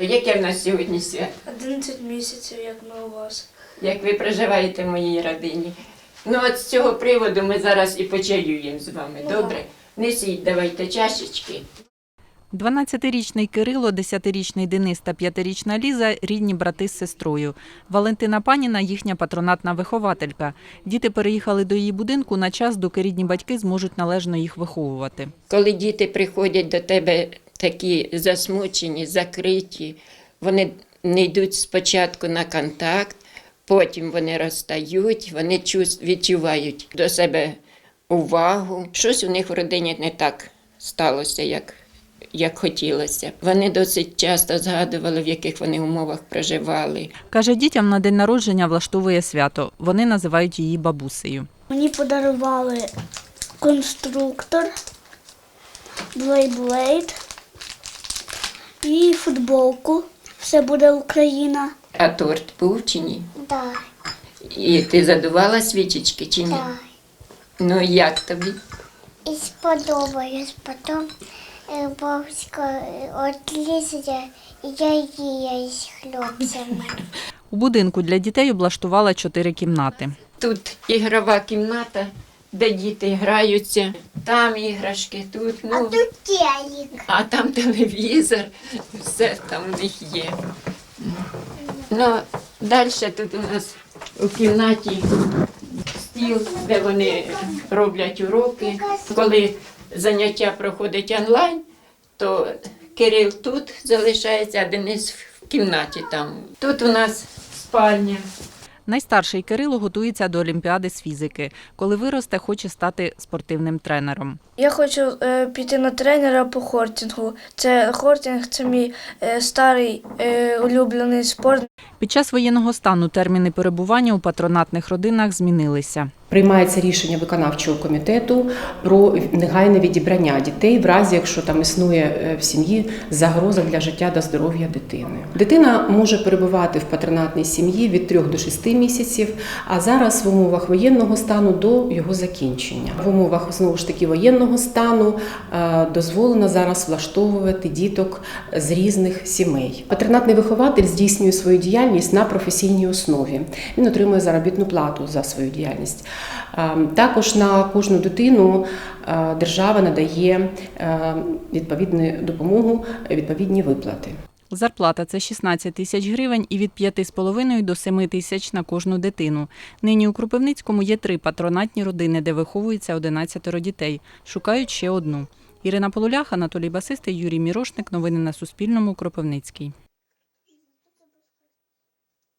Яке в нас сьогодні свято? 11 місяців, як ми у вас. Як ви проживаєте в моїй родині? Ну, от з цього приводу ми зараз і почаюємо з вами. Добре? Несіть, давайте чашечки. 12-річний Кирило, 10-річний Денис та 5-річна Ліза – рідні брати з сестрою. Валентина Паніна – їхня патронатна вихователька. Діти переїхали до її будинку на час, доки рідні батьки зможуть належно їх виховувати. Коли діти приходять до тебе такі засмучені, закриті, вони не йдуть спочатку на контакт, потім вони розстають, вони відчувають до себе увагу. Щось у них в родині не так сталося, як, як хотілося. Вони досить часто згадували, в яких вони умовах проживали. Каже, дітям на день народження влаштовує свято. Вони називають її бабусею. Мені подарували конструктор, блейблейд і футболку. Все буде Україна. А торт був чи ні? Да, І ти задувала свічечки чи ні? да. Ну як тобі? І сподобалось. Потім е, бабуська е, і я її з хлопцями. У будинку для дітей облаштувала чотири кімнати. Тут ігрова кімната, де діти граються, там іграшки, тут, А ну, тут телек. а там телевізор, все там у них є. Ну, далі тут у нас у кімнаті стіл, де вони роблять уроки. Коли заняття проходить онлайн, то Кирил тут залишається, а Денис в кімнаті там. Тут у нас спальня. Найстарший Кирило готується до Олімпіади з фізики. Коли виросте, хоче стати спортивним тренером. Я хочу е, піти на тренера по хортингу. Це хортинг це мій е, старий е, улюблений спорт. Під час воєнного стану терміни перебування у патронатних родинах змінилися. Приймається рішення виконавчого комітету про негайне відібрання дітей в разі, якщо там існує е, в сім'ї загроза для життя та здоров'я дитини. Дитина може перебувати в патронатній сім'ї від 3 до 6 місяців, а зараз в умовах воєнного стану до його закінчення. В умовах знову ж таки воєнного стану е, дозволено зараз влаштовувати діток з різних сімей. Патронатний вихователь здійснює свою діяльність на професійній основі. Він отримує заробітну плату за свою діяльність. Е, Також на кожну дитину е, держава надає відповідну допомогу, відповідні виплати. Зарплата це 16 тисяч гривень і від 5,5 до 7 тисяч на кожну дитину. Нині у Кропивницькому є три патронатні родини, де виховується 11 дітей. Шукають ще одну. Ірина Полулях, Анатолій Басистий, Юрій Мірошник. Новини на Суспільному. Кропивницький.